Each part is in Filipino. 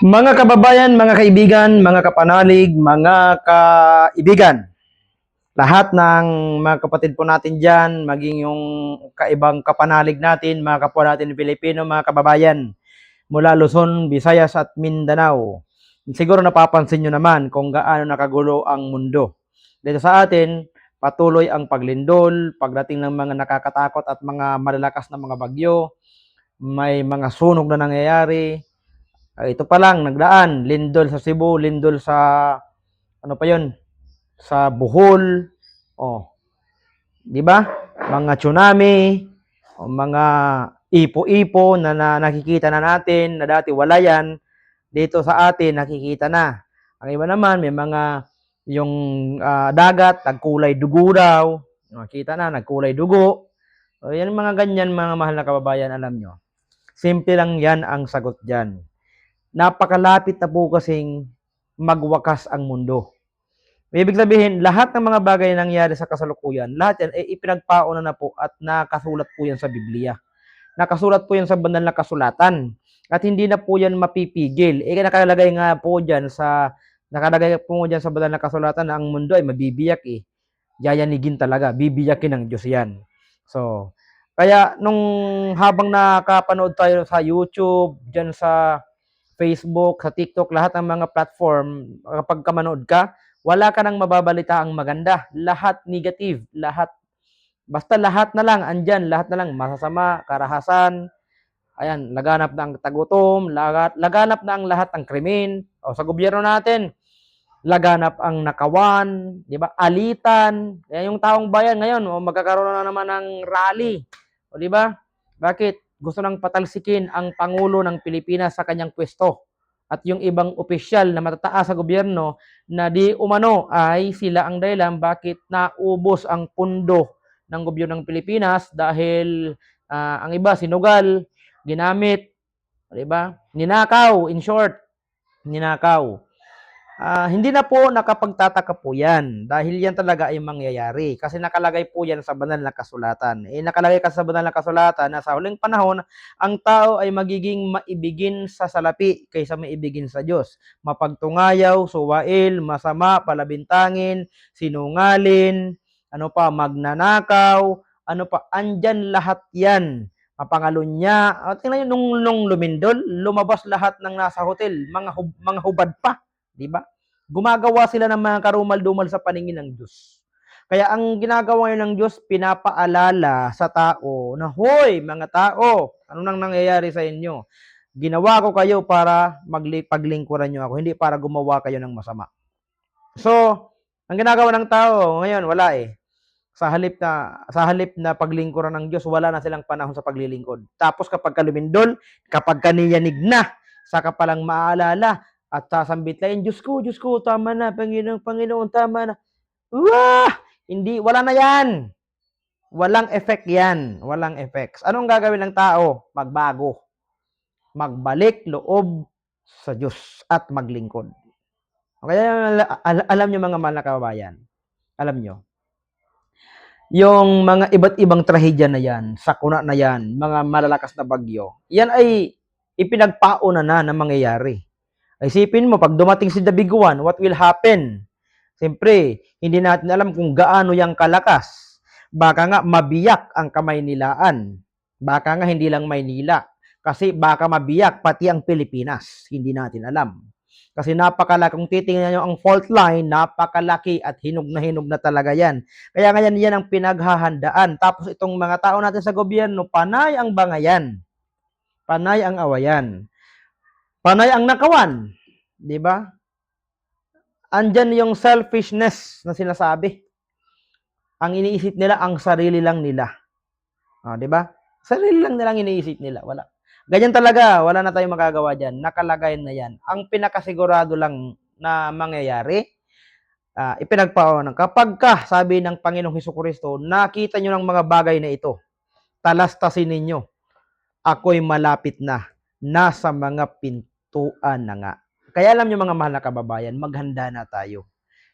Mga kababayan, mga kaibigan, mga kapanalig, mga kaibigan, lahat ng mga kapatid po natin dyan, maging yung kaibang kapanalig natin, mga kapwa natin Pilipino, mga kababayan, mula Luzon, Visayas at Mindanao. Siguro napapansin nyo naman kung gaano nakagulo ang mundo. Dito sa atin, patuloy ang paglindol, pagdating ng mga nakakatakot at mga malalakas na mga bagyo, may mga sunog na nangyayari, Ah, ito pa lang, nagdaan. Lindol sa Cebu, lindol sa, ano pa yun? Sa Bohol. Oh. Di ba? Mga tsunami, o mga ipo-ipo na, na nakikita na natin na dati wala yan. Dito sa atin, nakikita na. Ang iba naman, may mga yung ah, dagat, nagkulay dugo daw. Nakita na, nagkulay dugo. O, yan mga ganyan, mga mahal na kababayan, alam nyo. Simple lang yan ang sagot dyan napakalapit na po kasing magwakas ang mundo. Ibig sabihin, lahat ng mga bagay na nangyari sa kasalukuyan, lahat yan ay ipinagpauna na po at nakasulat po yan sa Biblia. Nakasulat po yan sa banal na kasulatan. At hindi na po yan mapipigil. E nakalagay nga po dyan sa, nakalagay po dyan sa banal na kasulatan na ang mundo ay mabibiyak eh. Yayanigin talaga. Bibiyakin ng Diyos yan. So, kaya nung habang nakapanood tayo sa YouTube, dyan sa Facebook, sa TikTok, lahat ng mga platform, kapag ka manood ka, wala ka nang mababalita ang maganda. Lahat negative, lahat, basta lahat na lang, andyan, lahat na lang, masasama, karahasan, ayan, laganap na ang tagutom, lagat, laganap na ang lahat ng krimen, o sa gobyerno natin, laganap ang nakawan, di ba? Alitan, yan yung taong bayan ngayon, o magkakaroon na naman ng rally, o di ba? Bakit? Gusto nang patalsikin ang Pangulo ng Pilipinas sa kanyang pwesto at yung ibang opisyal na matataas sa gobyerno na di umano ay sila ang dahilan bakit naubos ang pundo ng gobyerno ng Pilipinas dahil uh, ang iba sinugal, ginamit, 'di ba? Ninakaw, in short, ninakaw uh, hindi na po nakapagtataka po yan dahil yan talaga ay mangyayari kasi nakalagay po yan sa banal na kasulatan. Eh nakalagay kasi sa banal na kasulatan na sa huling panahon ang tao ay magiging maibigin sa salapi kaysa maibigin sa Diyos. Mapagtungayaw, suwail, masama, palabintangin, sinungalin, ano pa, magnanakaw, ano pa, andyan lahat yan mapangalunya. At tingnan nyo, nung, nung lumindol, lumabas lahat ng nasa hotel, mga, hub, mga hubad pa. Di ba? Gumagawa sila ng mga karumal-dumal sa paningin ng Diyos. Kaya ang ginagawa ng Diyos, pinapaalala sa tao na, Hoy, mga tao, ano nang nangyayari sa inyo? Ginawa ko kayo para magpaglingkuran nyo ako, hindi para gumawa kayo ng masama. So, ang ginagawa ng tao ngayon, wala eh. Sa halip na sa halip na paglingkuran ng Diyos, wala na silang panahon sa paglilingkod. Tapos kapag kalumindol, kapag kaniyanig na, saka palang maalala, at sasambit lang, Diyos ko, Diyos ko, tama na, Panginoon, Panginoon, tama na. Wah! Hindi, wala na yan. Walang effect yan. Walang effects. Anong gagawin ng tao? Magbago. Magbalik loob sa Diyos at maglingkod. Kaya al- alam nyo mga kababayan, alam nyo, yung mga iba't ibang trahedya na yan, sakuna na yan, mga malalakas na bagyo, yan ay ipinagpauna na na mangyayari. Isipin mo, pag dumating si the big one, what will happen? Siyempre, hindi natin alam kung gaano yang kalakas. Baka nga mabiyak ang kamay nilaan. Baka nga hindi lang Maynila. Kasi baka mabiyak pati ang Pilipinas. Hindi natin alam. Kasi napakalaki, kung titingnan nyo ang fault line, napakalaki at hinog na hinog na talaga yan. Kaya ngayon yan ang pinaghahandaan. Tapos itong mga tao natin sa gobyerno, panay ang bangayan. Panay ang awayan. Panay ang nakawan. Di ba? Andyan yung selfishness na sinasabi. Ang iniisip nila, ang sarili lang nila. Ah, di ba? Sarili lang nilang iniisip nila. Wala. Ganyan talaga, wala na tayong magagawa diyan. Nakalagay na yan. Ang pinakasigurado lang na mangyayari, uh, ipinagpaunan. Kapag ka, sabi ng Panginoong Hesus Kristo, nakita nyo ng mga bagay na ito, talastasin ninyo, ako'y malapit na, nasa mga pinto tuan na nga. Kaya alam niyo mga mahal na kababayan, maghanda na tayo.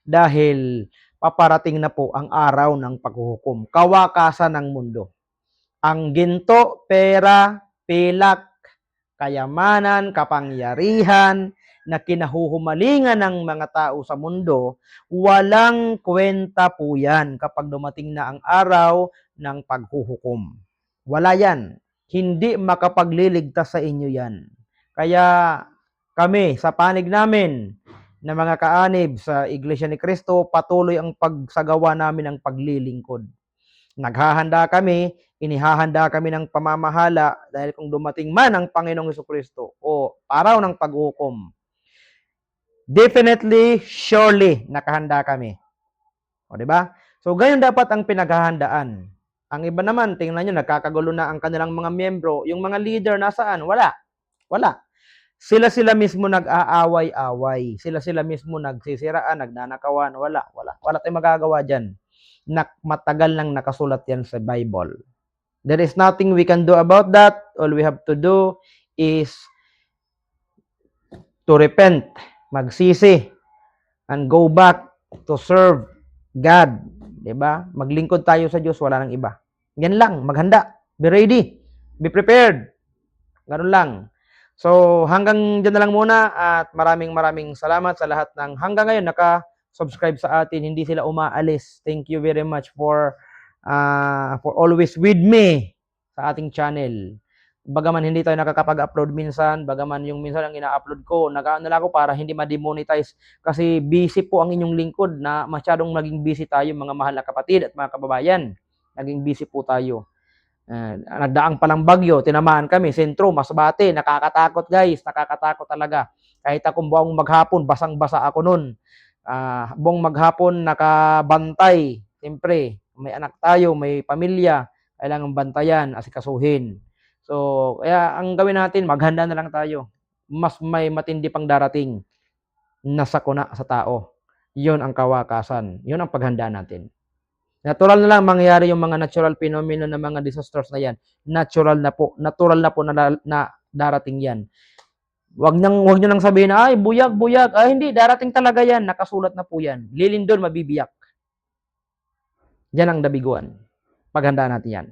Dahil paparating na po ang araw ng paghuhukom, kawakasan ng mundo. Ang ginto, pera, pilak, kayamanan, kapangyarihan, na kinahuhumalingan ng mga tao sa mundo, walang kwenta po yan kapag dumating na ang araw ng paghuhukom. Wala yan. Hindi makapagliligtas sa inyo yan. Kaya kami, sa panig namin, na mga kaanib sa Iglesia ni Cristo, patuloy ang pagsagawa namin ng paglilingkod. Naghahanda kami, inihahanda kami ng pamamahala dahil kung dumating man ang Panginoong Heso Kristo o araw ng paghukom, definitely, surely, nakahanda kami. O, di ba? So, ganyan dapat ang pinaghahandaan. Ang iba naman, tingnan nyo, nagkakagulo na ang kanilang mga miyembro. Yung mga leader, nasaan? Wala. Wala. Sila-sila mismo nag-aaway-away. Sila-sila mismo nagsisiraan, nagnanakawan. Wala, wala. Wala tayong magagawa dyan. Nak matagal nang nakasulat yan sa Bible. There is nothing we can do about that. All we have to do is to repent, magsisi, and go back to serve God. ba? Maglingkod tayo sa Diyos, wala nang iba. Yan lang, maghanda. Be ready. Be prepared. Ganun lang. So, hanggang dyan na lang muna at maraming maraming salamat sa lahat ng hanggang ngayon naka-subscribe sa atin. Hindi sila umaalis. Thank you very much for uh, for always with me sa ating channel. Bagaman hindi tayo nakakapag-upload minsan, bagaman yung minsan ang ina-upload ko, nag-ano lang ako para hindi ma-demonetize kasi busy po ang inyong lingkod na masyadong naging busy tayo mga mahal na kapatid at mga kababayan. Naging busy po tayo. Uh, nagdaang palang bagyo, tinamaan kami, sentro, masbate, nakakatakot guys, nakakatakot talaga. Kahit akong buong maghapon, basang-basa ako nun. Uh, buong maghapon, nakabantay. Siyempre, may anak tayo, may pamilya, kailangan bantayan, asikasuhin. So, kaya ang gawin natin, maghanda na lang tayo. Mas may matindi pang darating na sakuna sa tao. Yun ang kawakasan. Yun ang paghanda natin. Natural na lang mangyayari yung mga natural phenomenon ng mga disasters na yan. Natural na po. Natural na po na, na darating yan. Wag nang wag niyo nang sabihin na ay buyag buyag. Ay hindi, darating talaga yan. Nakasulat na po yan. Lilindol mabibiyak. Yan ang dabiguan. Paghanda natin yan.